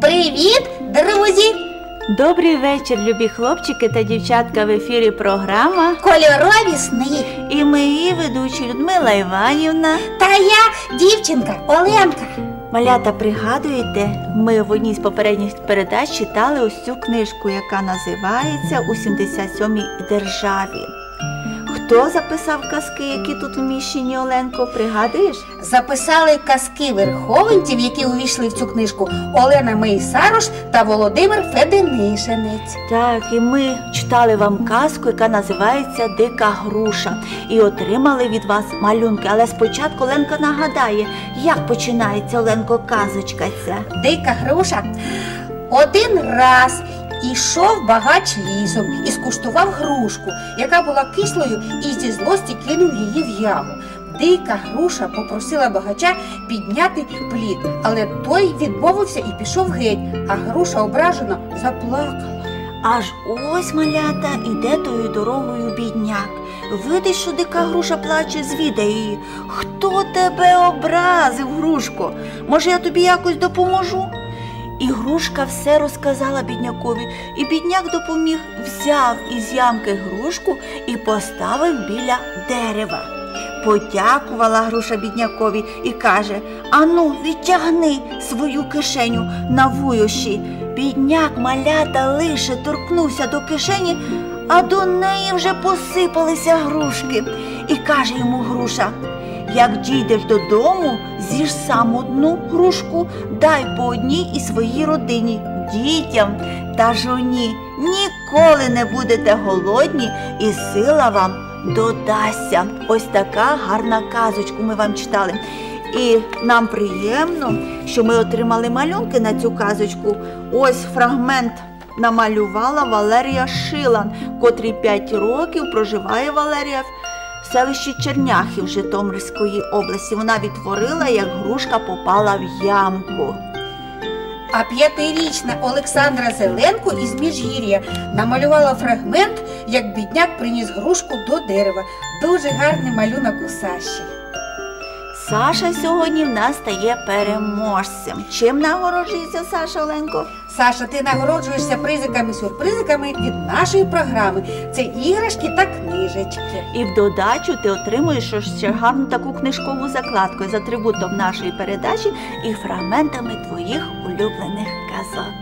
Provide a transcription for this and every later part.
Привіт! Добрий вечір, любі хлопчики та дівчатка в ефірі програма. Кольорові сни. І ми її ведучі Людмила Іванівна. Та я дівчинка Оленка. Малята, пригадуєте, ми в одній з попередніх передач читали ось цю книжку, яка називається У 77-й державі. Хто записав казки, які тут вміщені, Оленко, пригадуєш? Записали казки верховенців, які увійшли в цю книжку Олена Мейсарош та Володимир Феденишинець. Так, і ми читали вам казку, яка називається Дика груша, і отримали від вас малюнки. Але спочатку Оленка нагадає, як починається Оленко казочка ця. Дика груша. Один раз ішов багач лісом і скуштував грушку, яка була кислою, і зі злості кинув її в яму. Дика груша попросила багача підняти плід, але той відмовився і пішов геть, а груша ображено заплакала. Аж ось малята іде тою дорогою бідняк. Видить, що дика груша плаче, звідає її. Хто тебе образив, грушко? Може, я тобі якось допоможу? І грушка все розказала біднякові, і бідняк допоміг, взяв із ямки грушку і поставив біля дерева. Подякувала груша біднякові і каже Ану, відтягни свою кишеню на вуйоші. Бідняк малята лише торкнувся до кишені, а до неї вже посипалися грушки. І каже йому груша як дійдеш додому, з'їж сам одну грушку, дай по одній і своїй родині, дітям та жоні. Ніколи не будете голодні, і сила вам додасться. Ось така гарна казочку ми вам читали. І нам приємно, що ми отримали малюнки на цю казочку. Ось фрагмент намалювала Валерія Шилан, котрий 5 років проживає Валерія в селищі Черняхів Житомирської області. Вона відтворила, як грушка попала в ямку. А п'ятирічна Олександра Зеленко із Міжгір'я намалювала фрагмент, як бідняк приніс грушку до дерева. Дуже гарний малюнок у Саші. Саша сьогодні в нас стає переможцем. Чим нагороджується Саша Оленко? Саша, ти нагороджуєшся призиками-сюрпризиками від нашої програми. Це іграшки та книжечки. І в додачу ти отримуєш ще гарну таку книжкову закладку з атрибутом нашої передачі і фрагментами твоїх улюблених казок.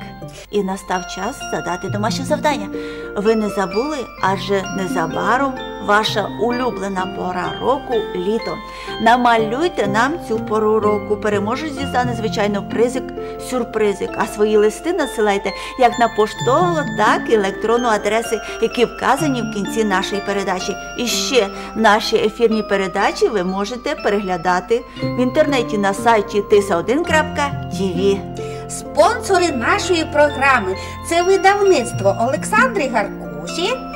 І настав час задати домашнє завдання. Ви не забули, адже незабаром ваша улюблена пора року літо. Намалюйте нам цю пору року. Переможець дістане, звичайно, призик, сюрпризик. А свої листи насилайте як на поштову, так і електронну адреси, які вказані в кінці нашої передачі. І ще наші ефірні передачі ви можете переглядати в інтернеті на сайті tisa1.tv. Спонсори нашої програми це видавництво Олександри Гаркуші